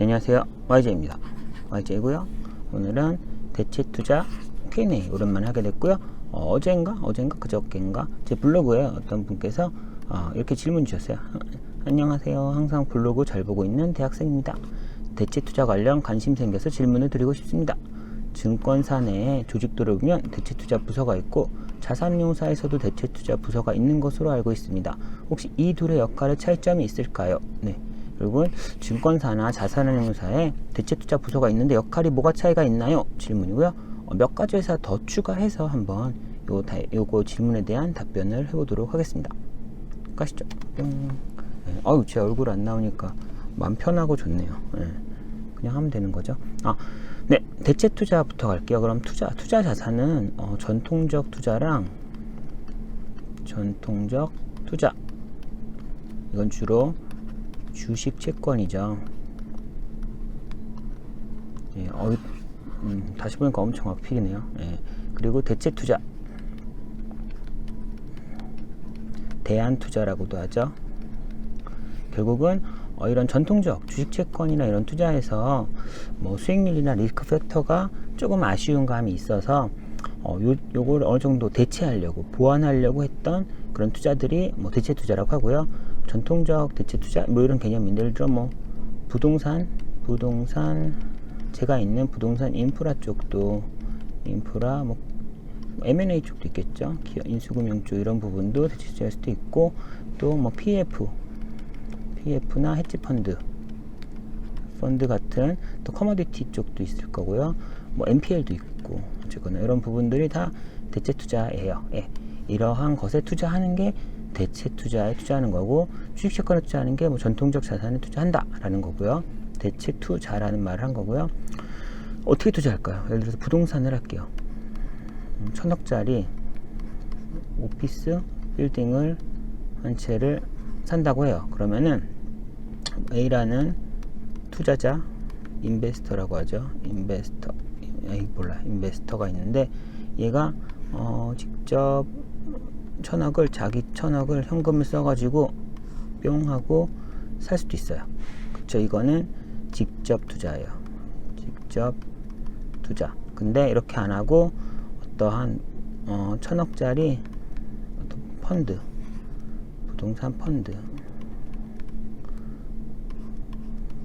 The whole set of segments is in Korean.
네, 안녕하세요. YJ입니다. YJ고요. 오늘은 대체 투자 Q&A 오랜만에 하게 됐고요. 어, 어젠가 어젠가 그저께인가 제 블로그에 어떤 분께서 어, 이렇게 질문 주셨어요. 안녕하세요. 항상 블로그 잘 보고 있는 대학생입니다. 대체 투자 관련 관심 생겨서 질문을 드리고 싶습니다. 증권사 내에 조직도를 보면 대체 투자 부서가 있고 자산운용사에서도 대체 투자 부서가 있는 것으로 알고 있습니다. 혹시 이 둘의 역할의 차이점이 있을까요? 네. 그리고 증권사나 자산운용사에 대체 투자 부서가 있는데 역할이 뭐가 차이가 있나요? 질문이고요. 어, 몇 가지 회사 더 추가해서 한번 요 다, 요거 질문에 대한 답변을 해보도록 하겠습니다. 가시죠. 뿅. 네. 어유 제 얼굴 안 나오니까 마음 편하고 좋네요. 네. 그냥 하면 되는 거죠. 아, 네, 대체 투자부터 갈게요. 그럼 투자, 투자 자산은 어, 전통적 투자랑 전통적 투자. 이건 주로 주식 채권이죠. 예, 어, 음, 다시 보니까 엄청 앞이네요. 예, 그리고 대체 투자. 대안 투자라고도 하죠. 결국은 어, 이런 전통적 주식 채권이나 이런 투자에서 뭐 수익률이나 리스크 팩터가 조금 아쉬운 감이 있어서 어, 요, 요걸 어느 정도 대체하려고 보완하려고 했던 그런 투자들이 뭐 대체 투자라고 하고요. 전통적 대체 투자 뭐 이런 개념인데 예를 들어 뭐 부동산 부동산 제가 있는 부동산 인프라 쪽도 인프라 뭐 M&A 쪽도 있겠죠. 기업 인수금융 쪽 이런 부분도 대체 투자할 수도 있고 또 뭐 PF PF나 헤지 펀드 펀드 같은 또 커머디티 쪽도 있을 거고요. 뭐 NPL도 있고 어쨌거나 이런 부분들이 다 대체 투자예요. 예. 이러한 것에 투자하는 게 대체 투자에 투자하는 거고 주식채권에 투자하는 게 뭐 전통적 자산에 투자한다라는 거고요. 대체 투자라는 말을 한 거고요. 어떻게 투자할까요? 예를 들어서 부동산을 할게요. 음, 천억짜리 오피스 빌딩을 한 채를 산다고 해요. 그러면은 A라는 투자자, 인베스터라고 하죠. 인베스터, 에이 몰라, 인베스터가 있는데 얘가 어, 직접 천억을 자기 천억을 현금을 써가지고 뿅 하고 살 수도 있어요. 그쵸? 이거는 직접 투자예요. 직접 투자. 근데 이렇게 안 하고 어떠한 어, 천억짜리 펀드, 부동산 펀드,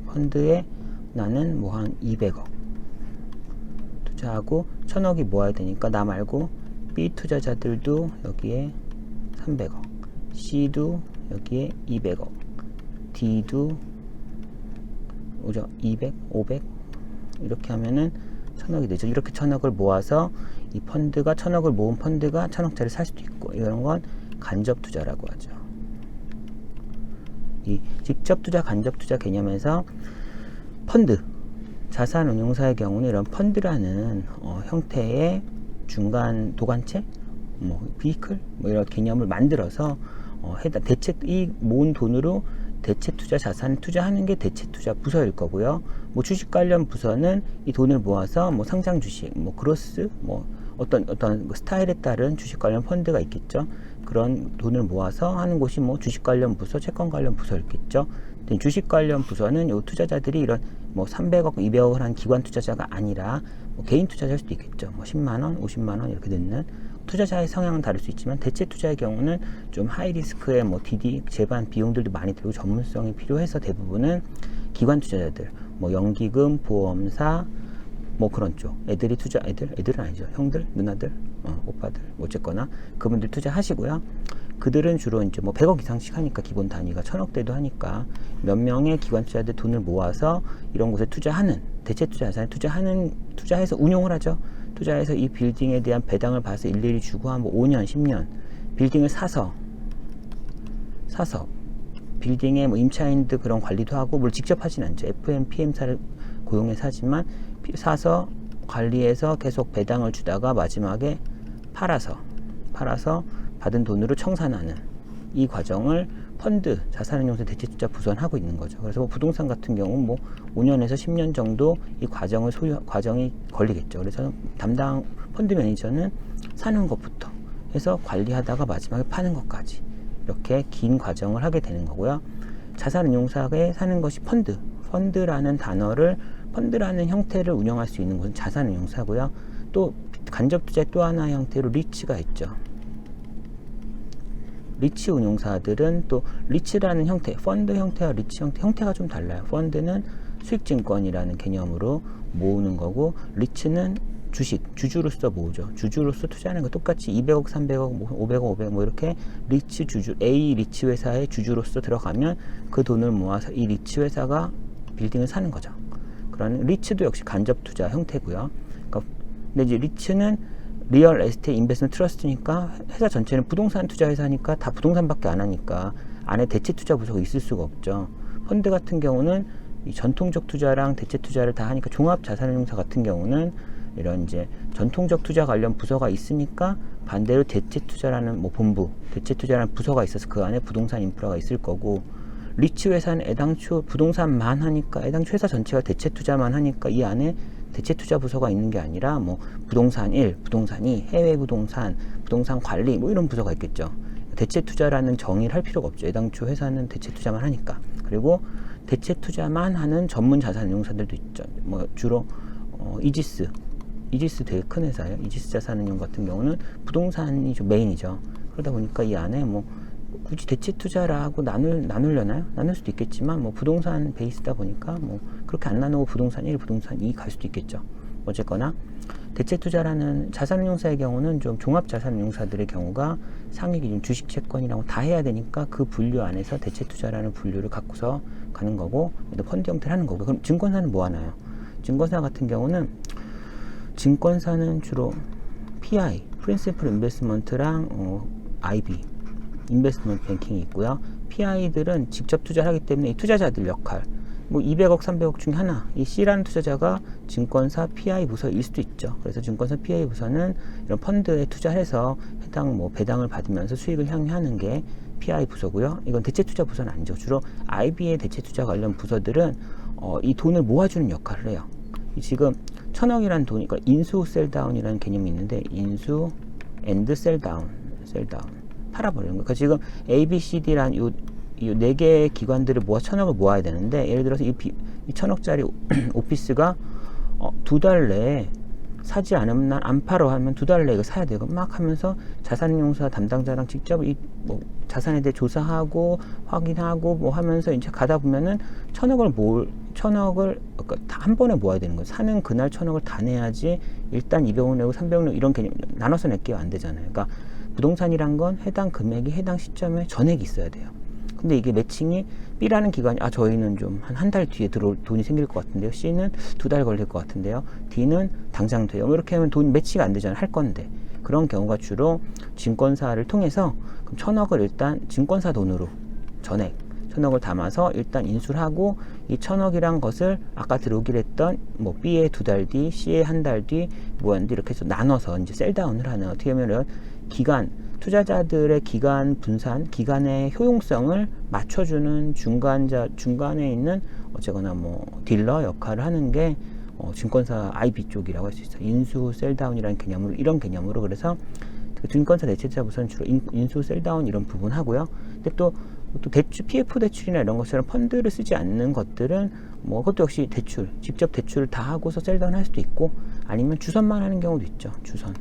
펀드에 나는 뭐 한 200억 투자하고 천억이 모아야 되니까 나 말고 B 투자자들도 여기에 300억, C도 여기에 200억, D도 오죠? 200, 500 이렇게 하면은 천억이 되죠. 이렇게 천억을 모아서 이 펀드가 천억을 모은 펀드가 천억짜리 살 수도 있고 이런 건 간접 투자라고 하죠. 이 직접 투자, 간접 투자 개념에서 펀드, 자산 운용사의 경우는 이런 펀드라는 어, 형태의 중간 도관체, 뭐 비클, 뭐 이런 개념을 만들어서 어, 해다 대체 이 모은 돈으로 대체 투자 자산 투자하는 게 대체 투자 부서일 거고요. 뭐 주식 관련 부서는 이 돈을 모아서 뭐 상장 주식, 뭐 그로스, 뭐 어떤 어떤 스타일에 따른 주식 관련 펀드가 있겠죠. 그런 돈을 모아서 하는 곳이 뭐 주식 관련 부서, 채권 관련 부서였겠죠. 주식 관련 부서는 요 투자자들이 이런 뭐 300억, 200억을 한 기관 투자자가 아니라 뭐 개인 투자자일 수도 있겠죠. 뭐 10만 원, 50만 원 이렇게 듣는 투자자의 성향은 다를 수 있지만 대체 투자의 경우는 좀 하이 리스크의 뭐 DD 재반 비용들도 많이 들고 전문성이 필요해서 대부분은 기관 투자자들 뭐 연기금, 보험사 뭐 그런 쪽. 애들이 투자 애들? 애들은 아니죠. 형들? 누나들? 어, 오빠들? 뭐 어쨌거나 그분들 투자하시고요. 그들은 주로 이제 뭐 100억 이상씩 하니까 기본 단위가 천억대도 하니까 몇 명의 기관 투자자들 돈을 모아서 이런 곳에 투자하는 대체 투자 자산에 투자하는 투자해서 운용을 하죠. 투자해서 이 빌딩에 대한 배당을 봐서 일일이 주고 한 뭐 5년 10년 빌딩을 사서 사서 빌딩의 뭐 임차인들 그런 관리도 하고 뭘 직접 하진 않죠. FM, PM사를 고용해서 하지만 사서 관리해서 계속 배당을 주다가 마지막에 팔아서 팔아서 받은 돈으로 청산하는 이 과정을 펀드 자산운용사 대체투자 부서는 하고 있는 거죠. 그래서 뭐 부동산 같은 경우 뭐 5년에서 10년 정도 이 과정을 소유 과정이 걸리겠죠. 그래서 담당 펀드 매니저는 사는 것부터 해서 관리하다가 마지막에 파는 것까지 이렇게 긴 과정을 하게 되는 거고요. 자산운용사에 사는 것이 펀드 펀드라는 단어를 펀드라는 형태를 운영할 수 있는 곳은 자산운용사고요. 또 간접 투자의 또 하나의 형태로 리츠가 있죠. 리치 운용사들은 또 리치라는 형태, 펀드 형태와 리치 형태, 형태가 좀 달라요. 펀드는 수익증권이라는 개념으로 모으는 거고, 리치는 주식, 주주로서 모으죠. 주주로서 투자하는 거 똑같이 200억, 300억, 뭐 500억, 500억 뭐 이렇게 리치 주주, A 리치 회사의 주주로서 들어가면 그 돈을 모아서 이 리치 회사가 빌딩을 사는 거죠. 그런 리츠도 역시 간접 투자 형태고요. 그러니까 근데 이제 리츠는 리얼 에스테이트 인베스먼트 트러스트니까 회사 전체는 부동산 투자 회사니까 다 부동산밖에 안 하니까 안에 대체 투자 부서가 있을 수가 없죠. 펀드 같은 경우는 이 전통적 투자랑 대체 투자를 다 하니까 종합 자산운용사 같은 경우는 이런 이제 전통적 투자 관련 부서가 있으니까 반대로 대체 투자라는 뭐 본부, 대체 투자라는 부서가 있어서 그 안에 부동산 인프라가 있을 거고 리츠 회사는 애당초 부동산만 하니까 애당초 회사 전체가 대체 투자만 하니까 이 안에 대체 투자 부서가 있는 게 아니라 뭐 부동산 1, 부동산 2, 해외 부동산, 부동산 관리 뭐 이런 부서가 있겠죠. 대체 투자라는 정의를 할 필요가 없죠. 애당초 회사는 대체 투자만 하니까. 그리고 대체 투자만 하는 전문 자산 운용사들도 있죠. 뭐 주로 어, 이지스, 이지스 되게 큰 회사예요. 이지스 자산운용 같은 경우는 부동산이 좀 메인이죠. 그러다 보니까 이 안에 뭐 굳이 대체 투자라고 나눌 나눌려나요? 나눌 수도 있겠지만 뭐 부동산 베이스다 보니까 뭐 그렇게 안 나누고 부동산 1, 부동산 2 갈 수도 있겠죠. 어쨌거나 대체 투자라는 자산운용사의 경우는 좀 종합 자산운용사들의 경우가 상위 기준 주식 채권이라고 다 해야 되니까 그 분류 안에서 대체 투자라는 분류를 갖고서 가는 거고 또 펀드 형태를 하는 거고 그럼 증권사는 뭐 하나요? 증권사 같은 경우는 증권사는 주로 PI, 프린시플 인베스먼트랑 어, IB, 인베스트먼트 뱅킹이 있고요. PI들은 직접 투자를 하기 때문에 이 투자자들 역할, 뭐 200억, 300억 중에 하나, 이 C라는 투자자가 증권사 PI 부서일 수도 있죠. 그래서 증권사 PI 부서는 이런 펀드에 투자해서 해당 뭐 배당을 받으면서 수익을 향유하는 게 PI 부서고요. 이건 대체 투자 부서는 아니죠. 주로 IB의 대체 투자 관련 부서들은 어, 이 돈을 모아주는 역할을 해요. 이 지금 천억이라는 돈이, 그러니까 인수 셀다운이라는 개념이 있는데 인수 앤드 셀다운, 셀다운 팔아버리는 거예요. 그러니까 지금 A, B, C, D란 요 이 네 개의 기관들을 모아 천억을 모아야 되는데 예를 들어서 이, 비, 이 천억짜리 오피스가 어, 두 달 내에 사지 않으면 난 안 팔어 하면 두 달 내에 이거 사야 되고 막 하면서 자산운용사 담당자랑 직접 이 뭐 자산에 대해 조사하고 확인하고 뭐 하면서 이제 가다 보면은 천억을 모을 천억을 그러니까 다한 번에 모아야 되는 거예요. 사는 그날 천억을 다 내야지 일단 200억 내고 300억 내고 이런 개념 나눠서 낼게요 안 되잖아요. 그러니까 부동산이란 건 해당 금액이 해당 시점에 전액이 있어야 돼요. 근데 이게 매칭이 B라는 기관이 아 저희는 좀 한 한 달 뒤에 들어올 돈이 생길 것 같은데요. C는 두 달 걸릴 것 같은데요. D는 당장 돼요. 뭐 이렇게 하면 돈 매치가 안 되잖아요. 할 건데 그런 경우가 주로 증권사를 통해서 그럼 천억을 일단 증권사 돈으로 전액 천억을 담아서 일단 인수를 하고 이 천억이란 것을 아까 들어오기로 했던 뭐 B의 두달 뒤, C의 한달 뒤, 뭐였는데 이렇게 해서 나눠서 이제 셀다운을 하는 어떻게 보면은 기간 투자자들의 기간 분산, 기간의 효용성을 맞춰주는 중간자 중간에 있는 어쨌거나 뭐 딜러 역할을 하는 게 어, 증권사 IB 쪽이라고 할 수 있어요. 인수 셀다운이라는 개념으로 이런 개념으로 그래서 그 증권사 대체자 부서는 주로 인, 인수 셀다운 이런 부분 하고요. 근데 또 또 대출, PF 대출이나 이런 것처럼 펀드를 쓰지 않는 것들은 뭐 그것도 역시 대출, 직접 대출을 다 하고서 셀다운 할 수도 있고 아니면 주선만 하는 경우도 있죠. 주선.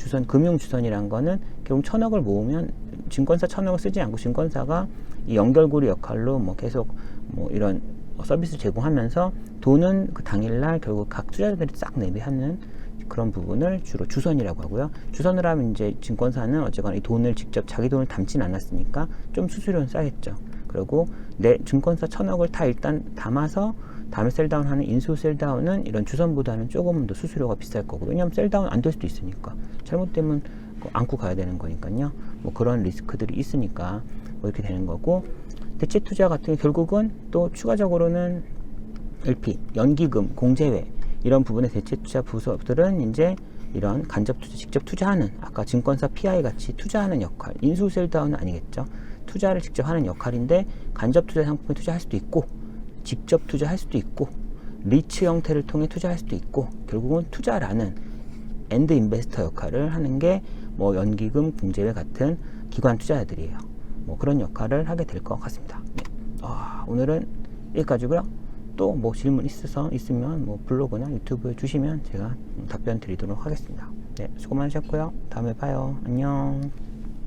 주선 금융 주선이란 거는 결국 천억을 모으면 증권사 천억을 쓰지 않고 증권사가 이 연결고리 역할로 뭐 계속 뭐 이런 서비스 제공하면서 돈은 그 당일날 결국 각 투자자들이 싹 내비하는 그런 부분을 주로 주선이라고 하고요. 주선을 하면 이제 증권사는 어쨌거나 이 돈을 직접 자기 돈을 담진 않았으니까 좀 수수료는 싸겠죠. 그리고 내 증권사 천억을 다 일단 담아서 다음에 셀다운 하는 인수 셀다운은 이런 주선보다는 조금 더 수수료가 비쌀 거고 왜냐하면 셀다운 안 될 수도 있으니까 잘못되면 그 안고 가야 되는 거니까요. 뭐 그런 리스크들이 있으니까 뭐 이렇게 되는 거고 대체 투자 같은 게 결국은 또 추가적으로는 LP, 연기금, 공제회 이런 부분의 대체 투자 부서들은 이제 이런 간접 투자, 직접 투자하는 아까 증권사 PI 같이 투자하는 역할, 인수 셀다운은 아니겠죠. 투자를 직접 하는 역할인데 간접 투자 상품에 투자할 수도 있고 직접 투자할 수도 있고 리츠 형태를 통해 투자할 수도 있고 결국은 투자라는 엔드 인베스터 역할을 하는 게 뭐 연기금, 공제회 같은 기관 투자자들이에요. 뭐 그런 역할을 하게 될 것 같습니다. 네. 아, 오늘은 여기까지고요. 또 뭐 질문 있어서 있으면 뭐 블로그나 유튜브에 주시면 제가 답변 드리도록 하겠습니다. 네, 수고 많으셨고요. 다음에 봐요. 안녕.